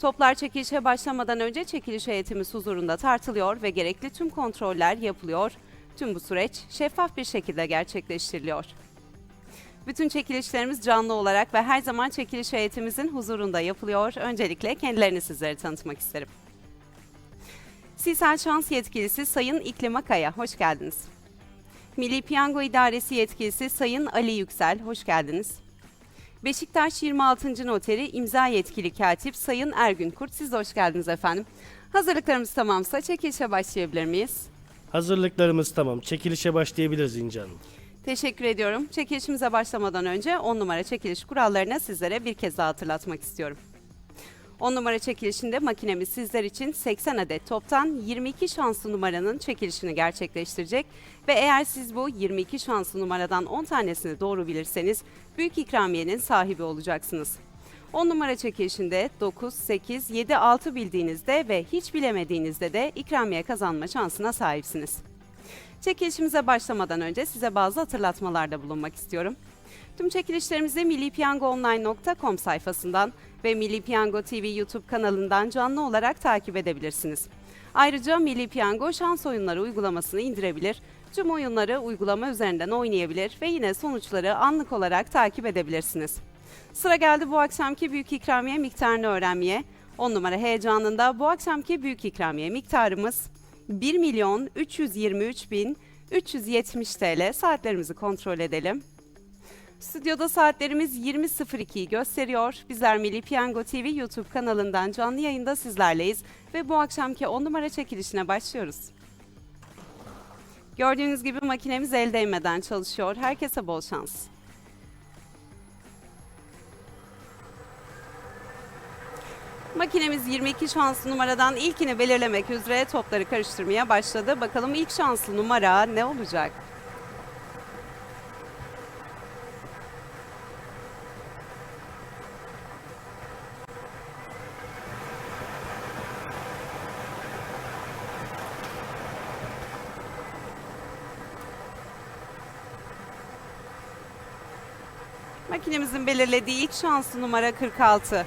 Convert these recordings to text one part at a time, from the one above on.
Toplar çekilişe başlamadan önce çekiliş heyetimiz huzurunda tartılıyor ve gerekli tüm kontroller yapılıyor. Tüm bu süreç şeffaf bir şekilde gerçekleştiriliyor. Bütün çekilişlerimiz canlı olarak ve her zaman çekiliş heyetimizin huzurunda yapılıyor. Öncelikle kendilerini sizlere tanıtmak isterim. Sisal Şans Yetkilisi Sayın İklim Akaya, hoş geldiniz. Milli Piyango İdaresi Yetkilisi Sayın Ali Yüksel, hoş geldiniz. Beşiktaş 26. Noteri imza yetkili katip Sayın Ergün Kurt. Siz de hoş geldiniz efendim. Hazırlıklarımız tamamsa çekilişe başlayabilir miyiz? Hazırlıklarımız tamam. Çekilişe başlayabiliriz İnce Hanım. Teşekkür ediyorum. Çekilişimize başlamadan önce 10 numara çekiliş kurallarını sizlere bir kez daha hatırlatmak istiyorum. 10 numara çekilişinde makinemiz sizler için 80 adet toptan 22 şanslı numaranın çekilişini gerçekleştirecek ve eğer siz bu 22 şanslı numaradan 10 tanesini doğru bilirseniz büyük ikramiyenin sahibi olacaksınız. 10 numara çekilişinde 9, 8, 7, 6 bildiğinizde ve hiç bilemediğinizde de ikramiye kazanma şansına sahipsiniz. Çekilişimize başlamadan önce size bazı hatırlatmalarda bulunmak istiyorum. Tüm çekilişlerimizi millipiyangoonline.com sayfasından ve Milli Piyango TV YouTube kanalından canlı olarak takip edebilirsiniz. Ayrıca Milli Piyango şans oyunları uygulamasını indirebilir, tüm oyunları uygulama üzerinden oynayabilir ve yine sonuçları anlık olarak takip edebilirsiniz. Sıra geldi bu akşamki büyük ikramiye miktarını öğrenmeye. 10 numara heyecanında bu akşamki büyük ikramiye miktarımız 1 milyon 323 bin 370 TL. Saatlerimizi kontrol edelim. Stüdyoda saatlerimiz 20.02'yi gösteriyor. Bizler Milli Piyango TV YouTube kanalından canlı yayında sizlerleyiz ve bu akşamki 10 numara çekilişine başlıyoruz. Gördüğünüz gibi makinemiz el değmeden çalışıyor. Herkese bol şans. Makinemiz 22 şanslı numaradan ilkini belirlemek üzere topları karıştırmaya başladı. Bakalım ilk şanslı numara ne olacak? Makinemizin belirlediği ilk şanslı numara 46.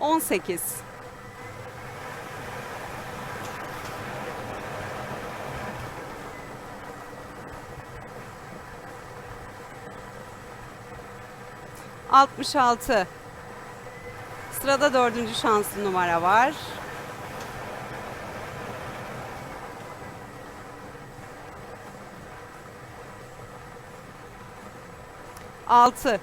On sekiz. Altmış altı. Sırada dördüncü şanslı numara var. Altı.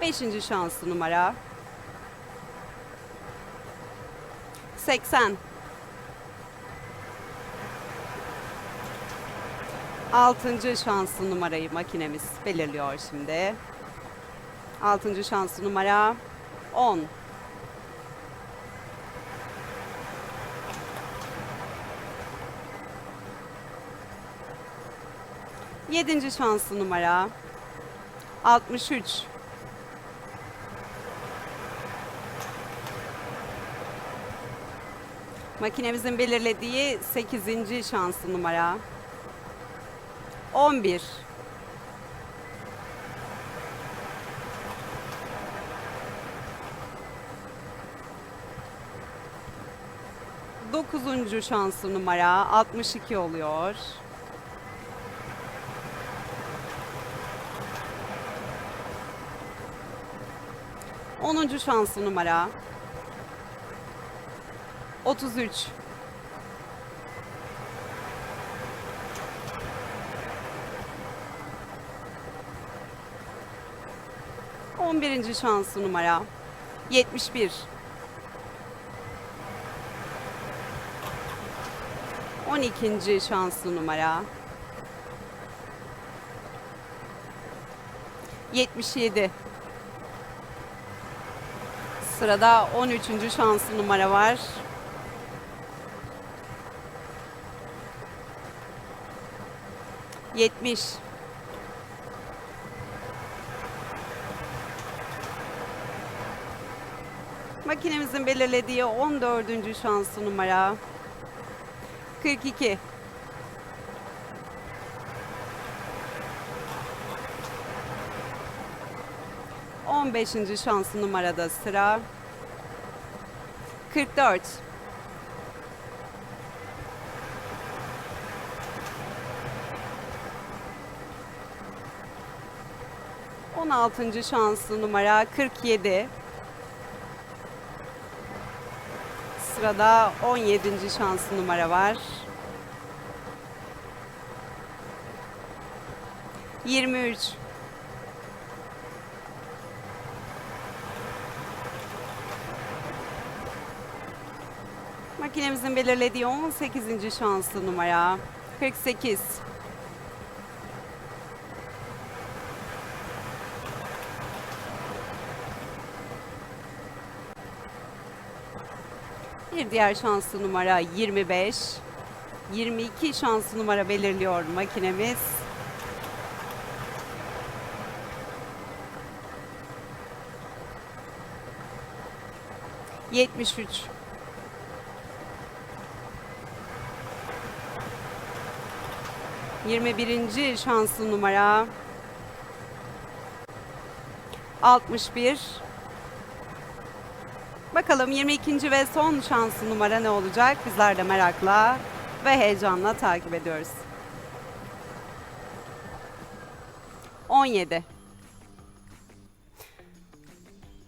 Beşinci şanslı numara. Seksen. Altıncı şanslı numarayı makinemiz belirliyor şimdi. Altıncı şanslı numara 10. Yedinci şanslı numara 63. Makinemizin belirlediği 8. şanslı numara. 11. Dokuzuncu şanslı numara 62 oluyor. Onuncu şanslı numara 33. On birinci şanslı numara 71. 12. şanslı numara 77. Sırada 13. şanslı numara var. Yetmiş. Makinemizin belirlediği 14. şanslı numara 42. On beşinci şanslı numarada sıra 44. On altıncı şanslı numara 47. Sırada 17. şanslı numara var. 23. Makinemizin belirlediği 18. şanslı numara 48. Bir diğer şanslı numara 25. 22 şanslı numara belirliyor makinemiz. Yetmiş üç. Yirmi birinci şanslı numara. Altmış bir. Bakalım 22. ve son şanslı numara ne olacak? Bizler de merakla ve heyecanla takip ediyoruz. 17.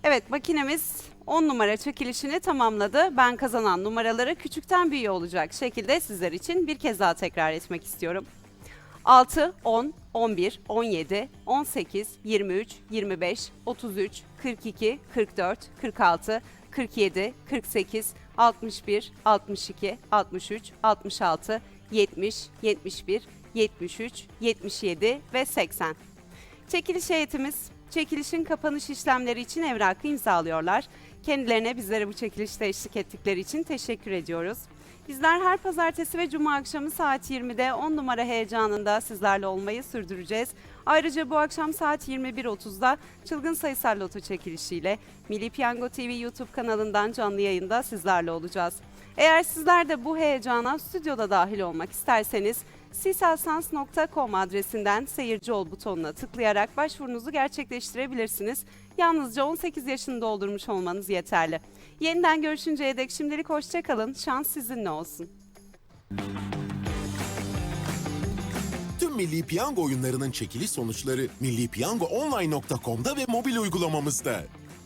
Evet makinemiz 10 numara çekilişini tamamladı. Ben kazanan numaraları küçükten büyüğe olacak şekilde sizler için bir kez daha tekrar etmek istiyorum. 6, 10, 11, 17, 18, 23, 25, 33, 42, 44, 46, 47, 48, 61, 62, 63, 66, 70, 71, 73, 77 ve 80. Çekiliş heyetimiz çekilişin kapanış işlemleri için evrakı imzalıyorlar. Kendilerine bizlere bu çekilişte eşlik ettikleri için teşekkür ediyoruz. Bizler her pazartesi ve cuma akşamı saat 20'de 10 numara heyecanında sizlerle olmayı sürdüreceğiz. Ayrıca bu akşam saat 21.30'da çılgın sayısal loto çekilişiyle Milli Piyango TV YouTube kanalından canlı yayında sizlerle olacağız. Eğer sizler de bu heyecana stüdyoda dahil olmak isterseniz siselsans.com adresinden seyirci ol butonuna tıklayarak başvurunuzu gerçekleştirebilirsiniz. Yalnızca 18 yaşını doldurmuş olmanız yeterli. Yeniden görüşünceye dek şimdilik hoşçakalın. Şans sizinle olsun. Tüm Milli Piyango oyunlarının çekiliş sonuçları millipiyangoonline.com'da ve mobil uygulamamızda.